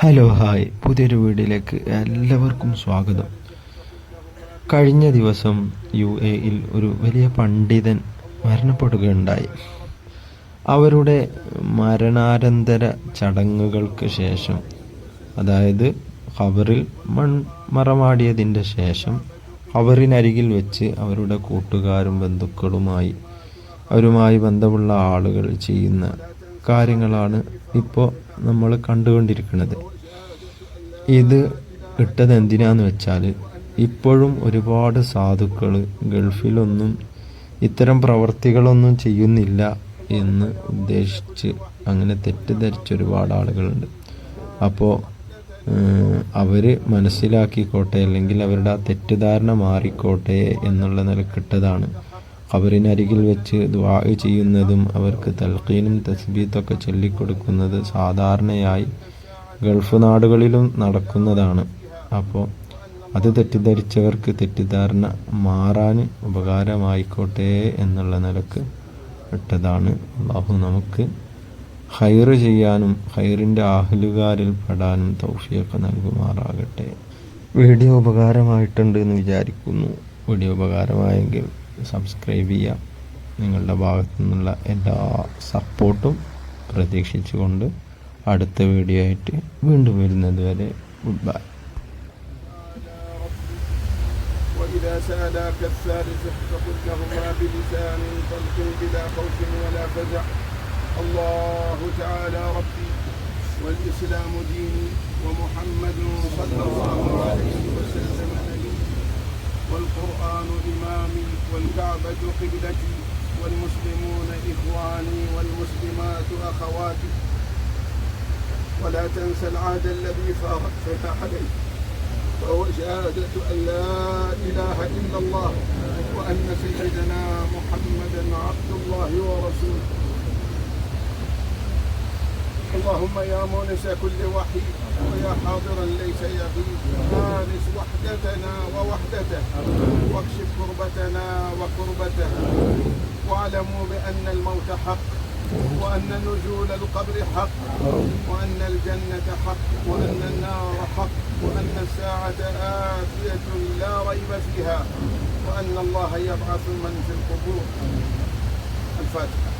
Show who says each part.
Speaker 1: Hello hi. പുതിയൊരു വീഡിയോയിലേക്ക് എല്ലാവർക്കും സ്വാഗതം. കഴിഞ്ഞ ദിവസം യു എയിൽ ഒരു വലിയ പണ്ഡിതൻ മരണപ്പെടുകയുണ്ടായി. അവരുടെ മരണാനന്തര ചടങ്ങുകൾക്ക് ശേഷം അതായത് ഖബറിൽ മൺമറമാടിയതിന്റെ ശേഷം ഖബറിനരികിൽ വെച്ച് അവരുടെ കൂട്ടുകാരും ബന്ധുക്കളുമായി അവരുമായി ബന്ധമുള്ള ആളുകൾ ചെയ്യുന്ന കാര്യങ്ങളാണ് ഇപ്പോൾ നമ്മൾ കണ്ടുകൊണ്ടിരിക്കുന്നത്. ഇത് ഇട്ടത് എന്തിനാന്ന് വെച്ചാൽ ഇപ്പോഴും ഒരുപാട് സാധുക്കൾ ഗൾഫിലൊന്നും ഇത്തരം പ്രവർത്തികളൊന്നും ചെയ്യുന്നില്ല എന്ന് ഉദ്ദേശിച്ച് അങ്ങനെ തെറ്റിദ്ധരിച്ച ഒരുപാട് ആളുകളുണ്ട്. അപ്പോൾ അവർ മനസ്സിലാക്കിക്കോട്ടെ അല്ലെങ്കിൽ അവരുടെ ആ തെറ്റിദ്ധാരണ മാറിക്കോട്ടെ എന്നുള്ള നിലക്കിട്ടതാണ് ഖബറിനരികിൽ വെച്ച് ദുആ ചെയ്യുന്നതും അവർക്ക് തൽക്കീനും തസ്ബീത്തൊക്കെ ചൊല്ലിക്കൊടുക്കുന്നത് സാധാരണയായി ഗൾഫ് നാടുകളിലും നടക്കുന്നതാണ്. അപ്പോൾ അത് തെറ്റിദ്ധരിച്ചവർക്ക് തെറ്റിദ്ധാരണ മാറാൻ ഉപകാരമായിക്കോട്ടെ എന്നുള്ള നിലയ്ക്ക് ഇട്ടതാണ്. അള്ളാഹു നമുക്ക് ഹൈറ് ചെയ്യാനും ഹൈറിന്റെ ആഹ്ലുകാരിൽ പെടാനും തൗഫിയൊക്കെ നൽകുമാറാകട്ടെ. വീഡിയോ ഉപകാരമായിട്ടുണ്ട് എന്ന് വിചാരിക്കുന്നു. വീഡിയോ ഉപകാരമായെങ്കിൽ സബ്സ്ക്രൈബ് ചെയ്യുക നിങ്ങളുടെ ഭാഗത്തു നിന്നുള്ള എല്ലാ സപ്പോർട്ടും പ്രതീക്ഷിച്ചുകൊണ്ട് അടുത്ത വീഡിയോ ആയിട്ട് വീണ്ടും വരുന്നത് വരെ ഗുഡ് ബൈ
Speaker 2: وإذا سألاك الثالث فقل لهما بلسان طلق بلا خوف ولا فزع الله تعالى ربي والإسلام ديني ومحمد صلى الله عليه وسلم والكعبة قبلتي والمسلمون إخواني والمسلمات أخواتي. ولا تنسى العهد الذي فارقتنا عليه وهو شهادة أن لا إله إلا الله وأن سيدنا محمدا عبد الله ورسوله. اللهم يا مونس كل وحيد ويا حاضرا ليس يغيب. آنس وحدتنا ووحدته واكشف كربتنا وكربته. واعلموا بأن الموت حق وأن نزول القبر حق وأن الجنة حق وأن النار حق وأن الساعة آتية لا ريب فيها وأن الله يبعث من في القبور. الفاتحة.